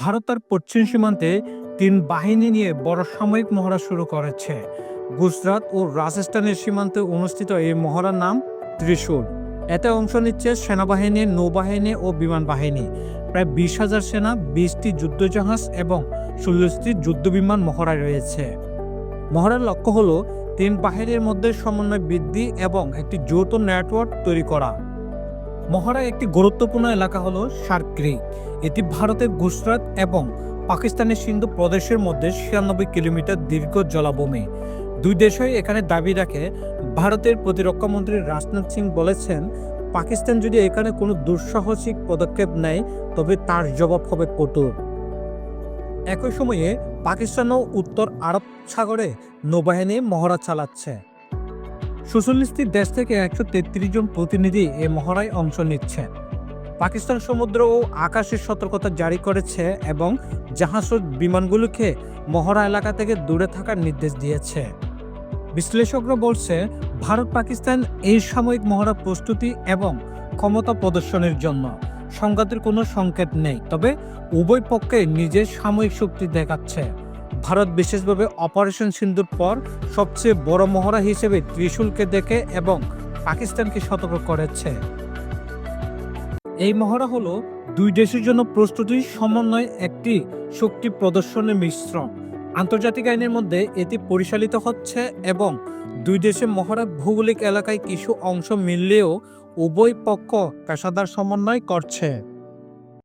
ভারত তার পশ্চিম সীমান্তে তিন বাহিনী নিয়ে বড় সাময়িক মহড়া শুরু করেছে। গুজরাট ও রাজস্থানের সীমান্তে অনুষ্ঠিত এই মহড়ার নাম ত্রিশূল। এতে অংশ নিচ্ছে সেনাবাহিনী, নৌবাহিনী ও বিমান বাহিনী। প্রায় বিশ হাজার সেনা, বিশটি যুদ্ধজাহাজ এবং ষোলোটি যুদ্ধবিমান মহড়ায় রয়েছে। মহড়ার লক্ষ্য হলো তিন বাহিনীর মধ্যে সমন্বয় বৃদ্ধি এবং একটি যৌথ নেটওয়ার্ক তৈরি করা। মহড়ার একটি গুরুত্বপূর্ণ এলাকা হলো সার্ক্রি। এটি ভারতের গুজরাট এবং পাকিস্তানের সিন্ধু প্রদেশের মধ্যে ছিয়ানব্বই কিলোমিটার দীর্ঘ জলাভূমি। দুই দেশই এখানে দাবি রাখে, ভারতের প্রতিরক্ষা মন্ত্রী রাজনাথ সিং বলেছেন, পাকিস্তান যদি এখানে কোনো দুঃসাহসিক পদক্ষেপ নেয়, তবে তার জবাব হবে কঠোর। একই সময়ে পাকিস্তানও উত্তর আরব সাগরে নৌবাহিনী মহড়া চালাচ্ছে। সুচল্লিশটি দেশ থেকে একশো তেত্রিশ জন প্রতিনিধি এ মহড়ায় অংশ নিচ্ছে পাকিস্তান সমুদ্র ও আকাশের সতর্কতা জারি করেছে এবং জাহাজ বিমানগুলোকে মহড়া এলাকা থেকে দূরে থাকার নির্দেশ দিয়েছে। বিশ্লেষকরা বলছে, ভারত পাকিস্তান এই সাময়িক মহড়া প্রস্তুতি এবং ক্ষমতা প্রদর্শনের জন্য সংঘাতের কোনো সংকেত নেই, তবে উভয় পক্ষে নিজের সাময়িক শক্তি দেখাচ্ছে। ভারত বিশেষভাবে অপারেশন সিন্ধুর পর সবচেয়ে বড় মহড়া হিসেবে ত্রিশূলকে দেখে এবং পাকিস্তানকে সতর্ক করেছে। এই মহড়া হলো দুই দেশের জন্য প্রস্তুতি সমন্বয় একটি শক্তি প্রদর্শনের মিশ্রণ। আন্তর্জাতিক আইনের মধ্যে এটি পরিচালিত হচ্ছে এবং দুই দেশের মহড়া ভৌগোলিক এলাকায় কিছু অংশ মিললেও উভয় পক্ষ পেশাদার সমন্বয় করছে।